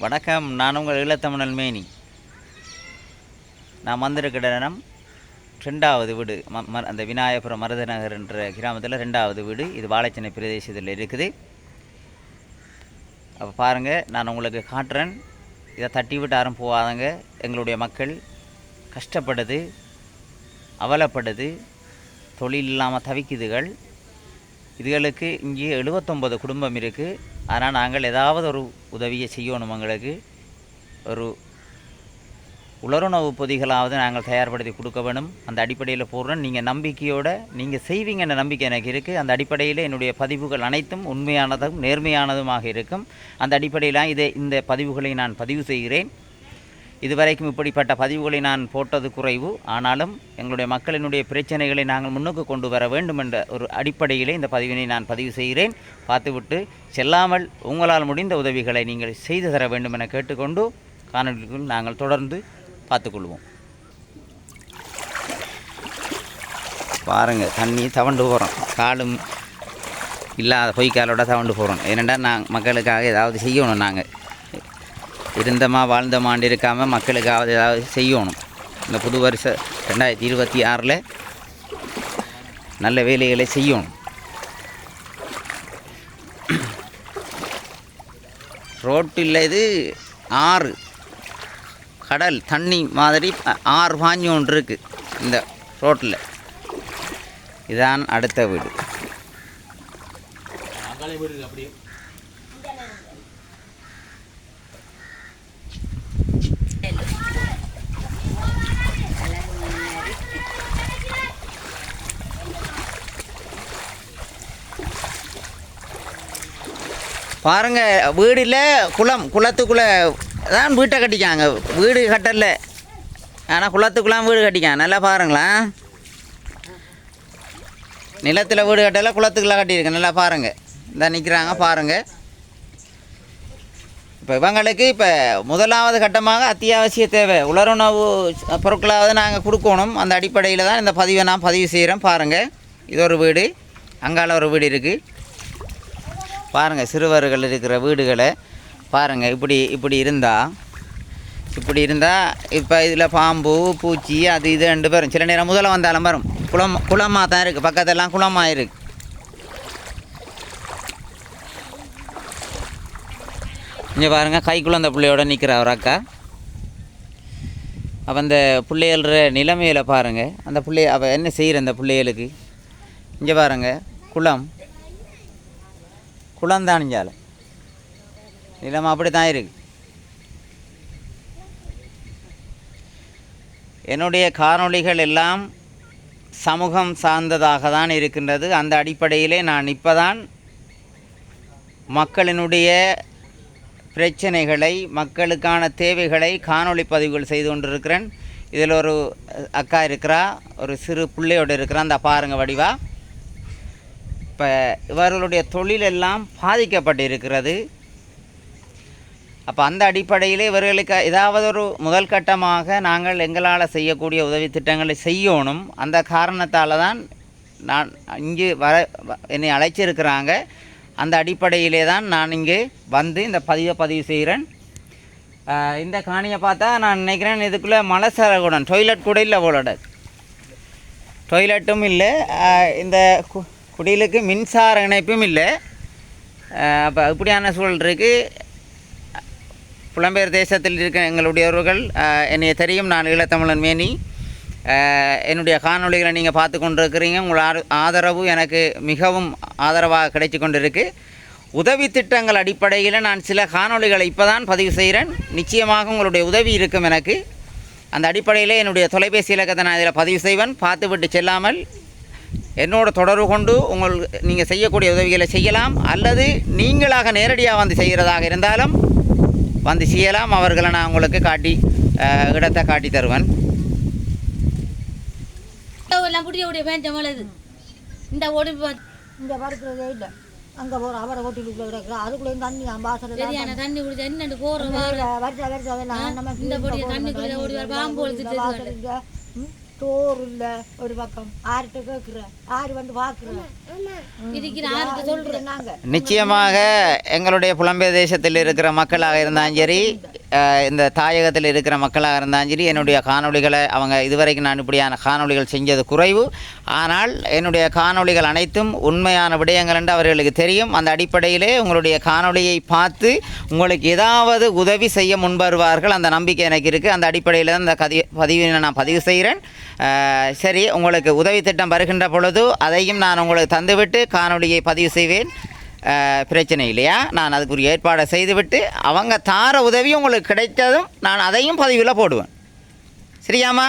வணக்கம் நான் உங்கள் ஈழத்தமிழல் மேனி. நான் வந்திருக்கிற இடம் ரெண்டாவது வீடு ம ம- அந்த விநாயகபுரம் மருதநகர் என்ற கிராமத்தில் ரெண்டாவது வீடு. இது வாழைச்சனை பிரதேசத்தில் இருக்குது. அப்போ பாருங்கள் நான் உங்களுக்கு காட்டுறேன். இதை தட்டி விட்டு யாரும் போகாதங்க. எங்களுடைய மக்கள் கஷ்டப்படுது அவலப்படுது தொழில் இல்லாமல் தவிக்குதுகள். இதுகளுக்கு இங்கே எழுபத்தொம்பது குடும்பம் இருக்குது ஆனால் நாங்கள் ஏதாவது ஒரு உதவியை செய்யணும் எங்களுக்கு. ஒரு உலருணவு பொதிகளாவது நாங்கள் தயார்படுத்தி கொடுக்க வேணும். அந்த அடிப்படையில் போடுறோம். நீங்கள் நம்பிக்கையோடு நீங்கள் செய்வீங்கன்ற நம்பிக்கை எனக்கு இருக்குது. அந்த அடிப்படையில் என்னுடைய பதிவுகள் அனைத்தும் உண்மையானதும் நேர்மையானதுமாக இருக்கும். அந்த அடிப்படையில் இதை இந்த பதிவுகளை நான் பதிவு செய்கிறேன். இதுவரைக்கும் இப்படிப்பட்ட பதிவுகளை நான் போட்டது குறைவு. ஆனாலும் எங்களுடைய மக்களினுடைய பிரச்சனைகளை நாங்கள் முன்னுக்கு கொண்டு வர வேண்டும் என்ற ஒரு அடிப்படையிலே இந்த பதிவினை நான் பதிவு செய்கிறேன். பார்த்துவிட்டு செல்லாமல் உங்களால் முடிந்த உதவிகளை நீங்கள் செய்து தர வேண்டும் என கேட்டுக்கொண்டு காணொலிக்குள் நாங்கள் தொடர்ந்து பார்த்துக்கொள்வோம். பாருங்கள் தண்ணி தவண்டு போகிறோம் காலும் இல்லாத பொய்க்காலோட தவண்டு போகிறோம் ஏனென்றால் நான் மக்களுக்காக ஏதாவது செய்யணும் நாங்கள். இருந்தமா வாழ்ந்தமாண்டு இருக்காமல் மக்களுக்காவது ஏதாவது செய்யணும். இந்த புது வருஷ ரெண்டாயிரத்தி இருபத்தி ஆறில் நல்ல வேலைகளை செய்யணும். ரோட்டில் இது ஆறு. கடல் தண்ணி மாதிரி ஆறு பாஞ்சு ஒன்று இருக்குது இந்த ரோட்டில். இதான் அடுத்த வீடு. பாருங்க வீடில் குளம் குளத்துக்குள்ளே தான் வீட்டை கட்டிக்காங்க. வீடு கட்டல. ஆனால் குளத்துக்குலாம் வீடு கட்டிக்காங்க. நல்லா பாருங்களேன் நிலத்தில் வீடு கட்டல குளத்துக்குள்ளே கட்டியிருக்கு. நல்லா பாருங்கள் இந்த நிற்கிறாங்க பாருங்கள் இப்போ இவங்களுக்கு இப்போ முதலாவது கட்டமாக அத்தியாவசிய தேவை. உலருணவு பொருட்களாவது நாங்கள் கொடுக்கணும். அந்த அடிப்படையில் தான் இந்த பதிவை நான் பதிவு செய்கிறேன் பாருங்கள் இது ஒரு வீடு. அங்கால ஒரு வீடு இருக்குது பாருங்கள் சிறுவர்கள் இருக்கிற வீடுகளை பாருங்கள் இப்படி இப்படி இருந்தால் இப்படி இருந்தால் இப்போ இதில் பாம்பு பூச்சி அது இது ரெண்டு பேரும். சில நேரம் முதல்ல வந்தாலும் வரும். குளம் குளமாக தான் இருக்குது பக்கத்தெல்லாம் குளமாக இருக்குது இங்கே பாருங்கள் கை குழந்த பிள்ளையோட நிற்கிற ஒரு அக்கா. அப்போ அந்த பிள்ளைகள நிலைமையில் பாருங்கள் அந்த பிள்ளை அவள் என்ன செய்கிற அந்த பிள்ளைகளுக்கு? இங்கே பாருங்கள் குளம். குளந்தானிஞ்சால நிலம் அப்படி தான் இருக்கு. என்னுடைய காணொளிகள் எல்லாம் சமூகம் சார்ந்ததாக தான் இருக்கின்றது. அந்த அடிப்படையிலே நான் இப்போதான் மக்களினுடைய பிரச்சனைகளை மக்களுக்கான தேவைகளை காணொளி பதிவுகள் செய்து கொண்டிருக்கிறேன். இதில் ஒரு அக்கா இருக்கிறா ஒரு சிறு பிள்ளையோடு இருக்கிறா அந்த பாருங்க வடிவா. இப்போ இவர்களுடைய தொழில் எல்லாம் பாதிக்கப்பட்டு இருக்கிறது அப்போ அந்த அடிப்படையில் இவர்களுக்கு ஏதாவது ஒரு முதல் கட்டமாக நாங்கள் எங்களால் செய்யக்கூடிய உதவி திட்டங்களை செய்யணும். அந்த காரணத்தால் தான் நான் இங்கு வர வ- என்னை அழைச்சிருக்கிறாங்க. அந்த அடிப்படையிலே தான் நான் இங்கே வந்து இந்த பதிவை பதிவு செய்கிறேன். இந்த காணியை பார்த்தா நான் நினைக்கிறேன் இதுக்குள்ளே மலசரகுடன் டொய்லெட் கூட இல்லை போலோட. டொய்லெட்டும் இல்லை. இந்த கு- குடிலுக்கு மின்சார இணைப்பும் இல்லை. அப்போ அப்படியான சூழல் இருக்குது புலம்பெயர் தேசத்தில் இருக்க எங்களுடையவர்கள் ஆஹ், என்னைய தெரியும். நான் ஈழத்தமிழன் மேனி. என்னுடைய காணொளிகளை நீங்கள் பார்த்து கொண்டிருக்கிறீங்க. உங்கள் ஆதரவு எனக்கு மிகவும் ஆதரவாக கிடைச்சி கொண்டிருக்கு. உதவி திட்டங்கள் அடிப்படையில் நான் சில காணொளிகளை இப்போ தான் பதிவு செய்கிறேன். நிச்சயமாக உங்களுடைய உதவி இருக்கும் எனக்கு. அந்த அடிப்படையில் என்னுடைய தொலைபேசி இலக்கத்தை நான் இதில் பதிவு செய்வேன். பார்த்து விட்டு செல்லாமல் என்னோட தொடர்பு கொண்டு உங்கள் நீங்கள் செய்யக்கூடிய உதவிகளை செய்யலாம். அல்லது நீங்களாக நேரடியாக வந்து செய்கிறதாக இருந்தாலும் வந்து செய்யலாம். அவர்களை நான் உங்களுக்கு காட்டி இடத்தை காட்டி தருவேன். இந்த ஓடி இங்கே படுக்கிறதே இல்லை. அங்கே போகிற அவரை கொட்டிலுக்குள்ள கிடக்குற. அதுக்குள்ளேயும் தண்ணி வாசல் சரியான தண்ணி குடிச்சா என்னண்டு போற வருஷம் வருஷம் இந்த பொடியை தண்ணிக்குள்ள ஓடி வர பாம்பு சோறு இல்லை ஒரு பக்கம். ஆர்கிட்ட கேட்குற ஆறு வந்து பார்க்குறேன் நாங்கள் நிச்சயமாக எங்களுடைய புலம்பெயர் தேசத்தில் இருக்கிற மக்களாக இருந்தாலும் சரி இந்த தாயகத்தில் இருக்கிற மக்களாக இருந்தாலும் சரி என்னுடைய காணொளிகளை அவங்க இதுவரைக்கும் நான் இப்படியான காணொளிகள் செஞ்சது குறைவு. ஆனால் என்னுடைய காணொளிகள் அனைத்தும் உண்மையான விடயங்கள் என்று அவர்களுக்கு தெரியும். அந்த அடிப்படையிலே உங்களுடைய காணொளியை பார்த்து உங்களுக்கு ஏதாவது உதவி செய்ய முன்வருவார்கள். அந்த நம்பிக்கை எனக்கு இருக்குது அந்த அடிப்படையில் தான் இந்த கதி பதிவினை நான் பதிவு செய்கிறேன். சரி உங்களுக்கு உதவி திட்டம் வருகின்ற பொழுது அதையும் நான் உங்களுக்கு தந்துவிட்டு காணொளியை பதிவு செய்வேன். பிரச்சனை இல்லையா? நான் அதுக்குரிய ஏற்பாடை செய்துவிட்டு அவங்க தார உதவி உங்களுக்கு கிடைத்ததும் நான் அதையும் பதிவில் போடுவேன். சரியாம்மா?